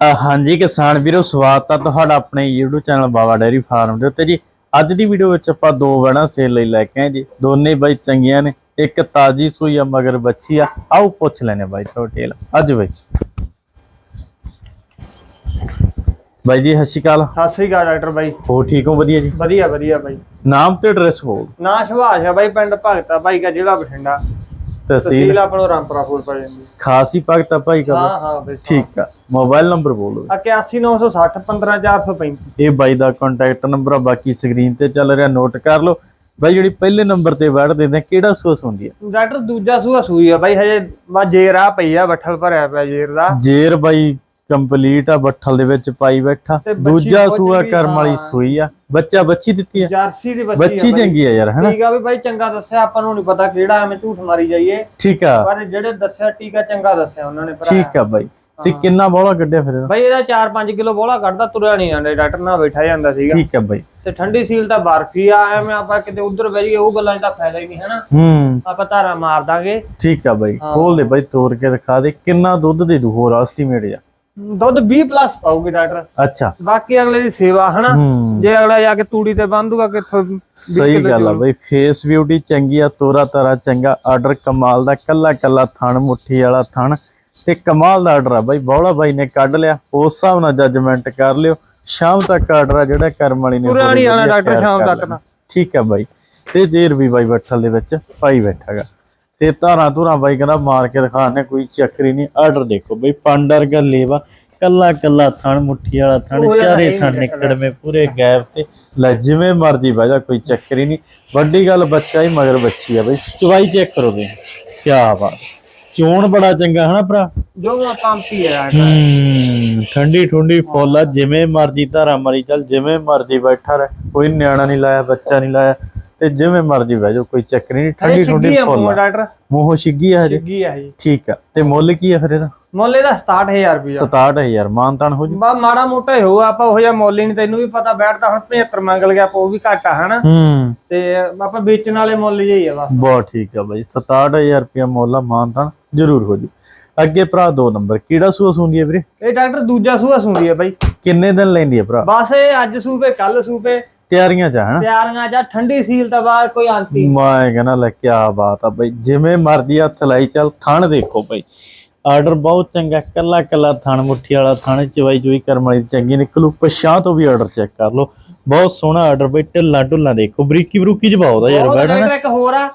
ਹਾਂਜੀ ਕਿਸਾਨ ਵੀਰੋ ਸਵਾਗਤ ਆ ਤੁਹਾਡਾ ਆਪਣੇ YouTube channel Baba dairy farm ਦੇ ਉੱਤੇ ਜੀ। ਅੱਜ ਦੀ ਵੀਡੀਓ ਵਿੱਚ ਆਪਾਂ ਦੋ ਵੜਾਂ ਸੇਲ ਲਈ ਲੈ ਕੇ ਆਏ ਜੀ। ਦੋਨੇ ਬਾਈ ਚੰਗੀਆਂ ਨੇ ਇੱਕ ਤਾਜੀ ਸੂਈ ਆ ਮਗਰ ਬੱਚੀ ਆ। ਆਓ ਪੁੱਛ ਲੈਨੇ ਬਾਈ ਤੋਂ ਡਿਟੇਲ ਅੱਜ ਵਿੱਚ। ਬਾਈ ਜੀ ਸਤਿ ਸ਼੍ਰੀ ਅਕਾਲ। ਸਤਿ ਸ੍ਰੀ ਅਕਾਲ ਡਾਕਟਰ ਬਾਈ। ਹੋ ਠੀਕ ਹੋ? ਵਧੀਆ ਜੀ? ਵਧੀਆ ਵਧੀਆ ਬਾਈ। ਨਾਮ ਤੇ ਐਡਰੈਸ ਹੋ ਨਾ ਸੁਭਾਸ਼ ਆ ਬਾਈ ਪਿੰਡ ਭਗਤਾ ਬਾਈ ਕਾ ਜ਼ਿਲ੍ਹਾ ਬਠਿੰਡਾ। ਤਹਿਸੀਲ ਆਪਣੋ ਰਾਮਪੁਰਾ ਫੂਲ ਪੈ ਜਾਂਦੀ। ਖਾਸੀ ਭਗਤਾ ਭਾਈ ਹਾਂ ਕਾ ਹਾਂ ਬਾਈ ਠੀਕ ਆ। ਮੋਬਾਈਲ ਨੰਬਰ ਬੋਲੋ 81960 15435 ਇਹ ਬਾਈ ਦਾ ਕੰਟੈਕਟ ਨੰਬਰ ਆ ਬਾਕੀ ਸਕਰੀਨ ਤੇ ਚੱਲ ਰਿਹਾ ਨੋਟ ਕਰ ਲਓ। ਬਾਈ ਜਿਹੜੀ ਪਹਿਲੇ ਨੰਬਰ ਤੇ ਵੜ ਦਿੰਦੇ ਆ, ਕਿਹੜਾ ਸੋਸ ਹੁੰਦੀ ਹੈ ਡਾਕਟਰ ਦੂਜਾ ਸੂਆ ਸੂਈ ਆ ਬਾਈ ਹਜੇ ਬਾ ਜੇਰ ਆ ਪਈ ਆ ਬੱਠਲ ਭਰਿਆ ਪਿਆ ਜੇਰ ਦਾ। ਜੇਰ ਬਾਈ ਕੰਪਲੀਟ ਆ ਬੱਠਲ ਦੇ ਵਿੱਚ ਪਾਈ ਬੈਠਾ। ਤੇ ਬੱਚੀ ਦੂਜਾ ਕੁਝ ਸੂਆ ਵੀ, ਕਰਮ ਵਾਲੀ ਹਾਂ। ਸੂਈ ਆ। ਬੱਚਾ ਬੱਚੀ ਦਿੱਤੀ ਆ। ਜਰਸੀ ਦੀ ਬੱਚੀ ਬੱਚੀ ਆ ਬਾਈ। ਚੰਗੀ ਆ ਯਾਰ ਹਨਾ? ਠੀਕ ਆ ਵੀ ਬਾਈ ਚੰਗਾ ਦੱਸਿਆ ਆਪਾਂ ਨੂੰ ਨਹੀਂ ਪਤਾ ਕਿਹੜਾ ਐਵੇਂ ਝੂਠ ਮਾਰੀ ਜਾਈਏ। ਠੀਕ ਆ। ਪਰ ਜਿਹੜੇ ਦੱਸਿਆ ਟੀਕਾ ਚੰਗਾ ਦੱਸਿਆ ਉਹਨਾਂ ਨੇ ਭਰਾ ਠੀਕ ਆ ਬਾਈ ਤੇ ਕਿੰਨਾ ਬੋਲਾ ਕੱਢਿਆ ਫਿਰ ਇਹਦਾ? ਬਾਈ ਇਹਦਾ 4-5 ਕਿਲੋ ਬੋਲਾ ਕੱਢਦਾ ਤੁਰਿਆ ਨਹੀਂ ਜਾਂਦਾ ਡਾਕਟਰ ਨਾਲ ਬੈਠਾ ਜਾਂਦਾ ਸੀਗਾ। ਠੀਕ ਆ ਬਾਈ ਤੇ ਠੰਡੀ ਸੀਲ ਤਾਂ ਬਰਫੀ ਆ ਐਵੇਂ ਆਪਾਂ ਕਿਤੇ ਉਧਰ ਬਹਿ ਉਹ ਗੱਲਾਂ 'ਚ ਤਾਂ ਫਾਇਦਾ ਹੀ ਨਹੀਂ ਹਨਾ? ਹੂੰ। ਆਪਾਂ ਧਾਰਾ ਮਾਰ ਦਾਂਗੇ। ਠੀਕ ਆ ਬਾਈ। ਖੋਲ ਦੇ ਬਾਈ ਤੋੜ ਕੇ ਦਿਖਾ ਦੇ ਕਿੰਨਾ ਦੁੱਧ ਦੇ ਦੂ ਹੋਰ ਐਸਟੀਮੇਟ ਆ ਦੁੱਧ 20 ਪਲੱਸ ਪਾਉਗੀ ਡਾਕਟਰ। ਅੱਛਾ। ਬਾਕੀ ਅਗਲੇ ਦੀ ਸੇਵਾ ਹਨਾ? ਜੇ ਅਗਲਾ ਜਾ ਕੇ ਤੂੜੀ ਤੇ ਬੰਦੂਗਾ ਕਿੱਥੋਂ ਸਹੀ ਗੱਲ ਆ ਬਈ ਫੇਸ ਬਿਊਟੀ ਚੰਗੀ ਆ ਤੋਰਾ ਤਾਰਾ ਚੰਗਾ ਆਰਡਰ ਕਮਾਲ ਦਾ ਕੱਲਾ ਕੱਲਾ ਥਣ ਮੁੱਠੀ ਵਾਲਾ ਥਣ। ਤੇ ਕਮਾਲ ਦਾ ਆਰਡਰ ਆ ਬਈ ਬੌਲਾ ਬਾਈ ਨੇ ਕੱਢ ਲਿਆ ਉਸ ਹਿਸਾਬ ਨਾਲ ਜੱਜਮੈਂਟ ਕਰ ਲਿਓ। ਸ਼ਾਮ ਤੱਕ ਆਰਡਰ ਆ ਜਿਹੜਾ ਕਰਮ ਵਾਲੀ ਨੇ ਆਉਣਾ ਵਧੀਆ ਡਾਕਟਰ ਸ਼ਾਮ ਤੱਕ ਲੈਣਾ। ਠੀਕ ਆ ਬਾਈ। ਤੇ ਜੇਰ ਵੀ ਬਾਈ ਬੱਠਲ ਦੇ ਵਿੱਚ ਪਾਈ ਬੈਠਾਗਾ। ਤੇ ਧਾਰਾਂ ਧੁਰਾਂ ਬਾਈ ਕਹਿੰਦਾ ਮਾਰ ਕੇ ਦਿਖਾਣੇ ਕੋਈ ਚੱਕਰੀ ਨਹੀਂ। ਆਰਡਰ ਦੇਖੋ ਬਈ ਪਾਂਡਰ ਗਾ ਲੇਵਾ ਕੱਲਾ ਕੱਲਾ ਥਣ ਮੁੱਠੀ ਵਾਲਾ ਥਣ ਚਾਰੇ ਥਣ ਨਿਕੜਵੇਂ ਪੂਰੇ ਗੈਪ ਤੇ। ਲੈ ਜਿਵੇਂ ਮਰਦੀ ਬਹਿ ਜਾ ਕੋਈ ਚੱਕਰ ਨਹੀਂ। ਵੱਡੀ ਗੱਲ ਬੱਚਾ ਹੀ ਮਗਰ ਬੱਚੀ ਆ ਬਈ। ਚਵਾਈ ਚੈੱਕ ਕਰੋ ਦੇ ਕੀ ਬਾਤ। ਚੋਣ ਬੜਾ ਚੰਗਾ ਹਨਾ ਭਰਾ? ਜੋ ਪੰਪੀ ਹੈ ਹੂੰ ਠੰਡੀ ਠੁੰਡੀ ਫੁੱਲ ਆ ਜਿਵੇਂ ਮਰਜ਼ੀ ਧਾਰਾ ਮਰੀ ਚੱਲ ਜਿਵੇਂ ਮਰਜ਼ੀ ਬੈਠਾ ਰਹਿ। ਕੋਈ ਨਿਆਣਾ ਨਹੀਂ ਲਾਇਆ ਬੱਚਾ ਨਹੀਂ ਲਾਇਆ। ਤੇ ਜਿਵੇਂ ਮਰਜ਼ੀ ਬਹਿ ਜਾਓ ਕੋਈ ਚੱਕਰ ਹੀ ਨਹੀਂ ਠੰਡੀ ਠੁੰਡੀ ਫੁੱਲ ਡਾਕਟਰ। ਮੂੰਹੋਂ ਛਿੱਗੀ ਆ ਹਜੇ? ਆ ਜੀ ਠੀਕ ਆ ਤੇ ਮੁੱਲ ਕੀ ਆ ਫਿਰ ਇਹਦਾ? ਮੁੱਲ ਇਹਦਾ 67000 ਰੁਪਇਆ 67000 ਮਾਨਤਾਨ ਹੋ ਜੂ? ਬਾ ਮਾੜਾ ਮੋਟਾ ਹੀ ਹੋ ਆਪਾਂ ਉਹ ਜਿਹਾ ਮੁੱਲ ਹੀ ਨਹੀਂ ਤੈਨੂੰ ਵੀ ਪਤਾ ਬੈਠਦਾ ਹੁਣ 75 ਮੰਗਲ ਗਿਆ ਪੋ ਵੀ ਘੱਟ ਆ ਹਨਾ? ਹੂੰ। ਤੇ ਆਪਾਂ ਵੇਚਣ ਵਾਲੇ ਮੁੱਲ ਜਿਹੀ ਆ ਬਸ। ਬਹੁਤ ਠੀਕ ਆ ਬਾਈ 67000 ਰੁਪਇਆ ਮੁੱਲ ਆ ਮਾਨਤਾਨ ਜ਼ਰੂਰ ਹੋ ਜੂ। ਅੱਗੇ ਭਰਾ ਦੋ ਨੰਬਰ ਕਿਹੜਾ ਸੂਆ ਸੁੰਦੀ ਹੈ ਵੀਰੇ? ਇਹ ਡਾਕਟਰ ਦੂਜਾ ਸੂਆ ਸੁਣਦੀ ਆ ਬਾਈ। ਕਿੰਨੇ ਦਿਨ ਲੈਂਦੀ ਹੈ ਭਰਾ? ਬਸ ਇਹ ਅੱਜ ਸੂਪੇ ਕੱਲ ਸੂਪੇ ਤਿਆਰੀਆਂ ਚ ਹਨਾ? ਤਿਆਰੀਆਂ ਜਾਂ ਠੰਡੀ ਸੀਲ ਤਾਂ ਬਾਅਦ ਕੋਈ ਅੰਤੀ ਮੈਂ ਕਹਿੰਦਾ ਲੈ ਕੀ ਬਾਤ ਆ ਬਈ ਜਿਵੇਂ ਮਰਦੀ ਹੱਥ ਲਾਈ ਚੱਲ ਥਣ ਦੇਖੋ ਬਈ। ਆਰਡਰ ਬਹੁਤ ਚੰਗਾ ਕੱਲਾ ਕੱਲਾ ਥਣ ਮੁੱਠੀ ਵਾਲਾ ਥਣ ਚਵਾਈ ਚੋਈ ਕਰਮ ਵਾਲੀ ਚੰਗੀ ਨਿਕਲੂ। ਪਛਾਂ ਤੋਂ ਵੀ ਆਰਡਰ ਚੈੱਕ ਕਰ ਲਓ। ਬਹੁਤ ਸੋਹਣਾ ਆਰਡਰ ਬਈ ਢਿੱਲਾ ਢੁੱਲਾ ਦੇਖੋ। ਬਰੀਕੀ ਬਰੂਕੀ ਜਵਾਬ ਦਾ ਯਾਰ ਉਹ ਬੈਠਾ ਡਾਕਟਰ ਇੱਕ ਹੋਰ ਆ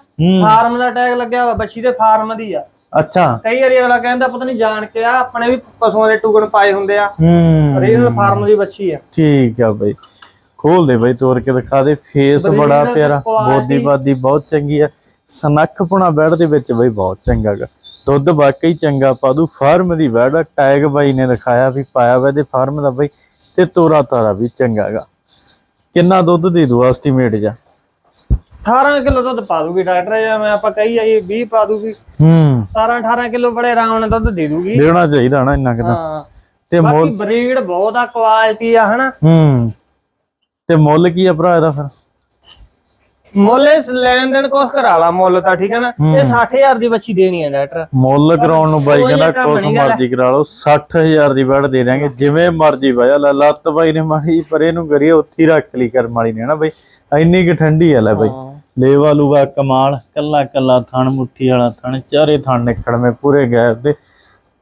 ਫਾਰਮ ਦਾ ਟੈਗ ਲੱਗਿਆ ਵਾ ਬੱਚੀ ਦੇ ਫਾਰਮ ਦੀ ਆ। ਅੱਛਾ। ਕਈ ਵਾਰੀ ਅਗਲਾ ਕਹਿੰਦਾ ਪਤਾ ਨਹੀਂ ਜਾਣ ਕੇ ਆ ਆਪਣੇ ਵੀ ਪਸ਼ੂਆਂ ਦੇ ਟੁਕੜ ਪਾਏ ਹੁੰਦੇ ਆ। ਹੂੰ। ਰੀਜਨਲ ਫਾਰਮ ਦੀ ਬੱਚੀ ਆ। ਠੀਕ ਆ ਬਈ। ਖੋਲ ਦੇ ਬਈ ਤੋੜ ਕੇ ਦਿਖਾ ਦੇ। ਫੇਸ ਬੜੀ ਪਿਆਰਾ ਬੋਦੀ ਬਾਦੀ ਬਹੁਤ ਚੰਗੀ ਆ। ਸਨੱਖਪੁਣਾ ਬੈੜ ਦੇ ਵਿੱਚ ਬਈ ਬਹੁਤ ਚੰਗਾ ਗਾ। ਦੁੱਧ ਵਾਕਈ ਚੰਗਾ ਪਾਦੂ ਫਾਰਮ ਦੀ ਬੈੜ ਟੈਗ ਬਾਈ ਨੇ ਦਿਖਾਇਆ ਵੀ ਪਾਇਆ ਵਾ ਇਹਦੇ ਫਾਰਮ ਦਾ ਬਈ ਤੇ ਤੋਰਾ ਤਾਰਾ ਵੀ ਚੰਗਾ ਗਾ। ਕਿੰਨਾ ਦੁੱਧ ਦੇ ਦੂ ਐਸਟੀਮੇਟ ਜਾ 18 ਕਿਲੋ ਦੁੱਧ ਪਾ ਦੂਗੀ ਡਾਕਟਰ ਜਾਂ ਮੈਂ ਆਪਾਂ ਕਹੀ ਜਾਈਏ 20 ਪਾ ਦੂਗੀ। ਹੂੰ। 17 18 ਕਿਲੋ ਬੜੇ ਆਰਾਮ ਨਾਲ ਦੁੱਧ ਦੇ ਦੂਗੀ। ਦੇਣਾ ਚਾਹੀਦਾ ਨਾ ਇੰਨਾ ਕਿਦਾ ਤੇ। ਬਾਕੀ ਬਰੀਡ ਬਹੁਤ ਆ ਕੁਆਲਿਟੀ ਆ ਹਨਾ। ਹੂੰ। ਤੇ ਮੁੱਲ ਕੀ ਆ ਭਰਾ ਇਹਦਾ ਫਿਰ? ਮੁੱਲ ਇਸ ਲੈਣ ਦੇਣ ਕੋਸ ਕਰਾ ਲਾ ਮੁੱਲ ਤਾਂ ਠੀਕ ਹੈ ਨਾ? ਇਹ 60000 ਦੀ ਬੱਚੀ ਦੇਣੀ ਹੈ ਡਾਕਟਰ। ਮੁੱਲ ਕਰਾਉਣ ਨੂੰ ਬਾਈ ਕਹਿੰਦਾ ਗਾ। ਮਰਜ਼ੀ ਕਰਾ ਲਓ 60000 ਦੀ ਬੈਡ ਦੇ ਦਾਂਗੇ ਜਿਵੇਂ ਮਰਜ਼ੀ ਵਜਾ ਲੈ ਲੱਤ ਬਾਈ ਨੇ ਮਾੜੀ ਪਰੇ ਨੂੰ ਕਰੀਏ ਉੱਥੇ ਰੱਖ ਲਈ ਕਰਮ ਵਾਲੀ ਨੇ ਨਾ ਬਾਈ? ਇੰਨੀ ਕਿ ਠੰਡੀ ਆ ਲੈ ਬਾਈ। ਲੇਵਾ ਲੂਗਾ ਕਮਾਲ ਕੱਲਾ ਕੱਲਾ ਥਣ ਮੁੱਠੀ ਵਾਲਾ ਥਣ ਚਾਰੇ ਥਣ ਨਿਕੜਵੇਂ ਪੂਰੇ ਗੈਪ ਤੇ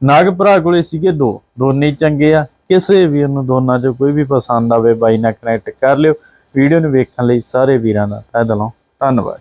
ਨਾਗ ਭਰਾ ਕੋਲੇ ਸੀਗੇ ਦੋ ਦੋਨੇ ਚੰਗੇ ਆ। ਕਿਸੇ ਵੀਰ ਨੂੰ ਦੋਨਾਂ ਚੋਂ ਕੋਈ ਵੀ ਪਸੰਦ ਆਵੇ ਬਾਈ ਨਾਲ ਕਨੈਕਟ ਕਰ ਲਿਓ। ਵੀਡੀਓ ਨੂੰ ਵੇਖਣ ਲਈ ਸਾਰੇ ਵੀਰਾਂ ਦਾ ਤਹਿ ਦਿਲੋਂ ਧੰਨਵਾਦ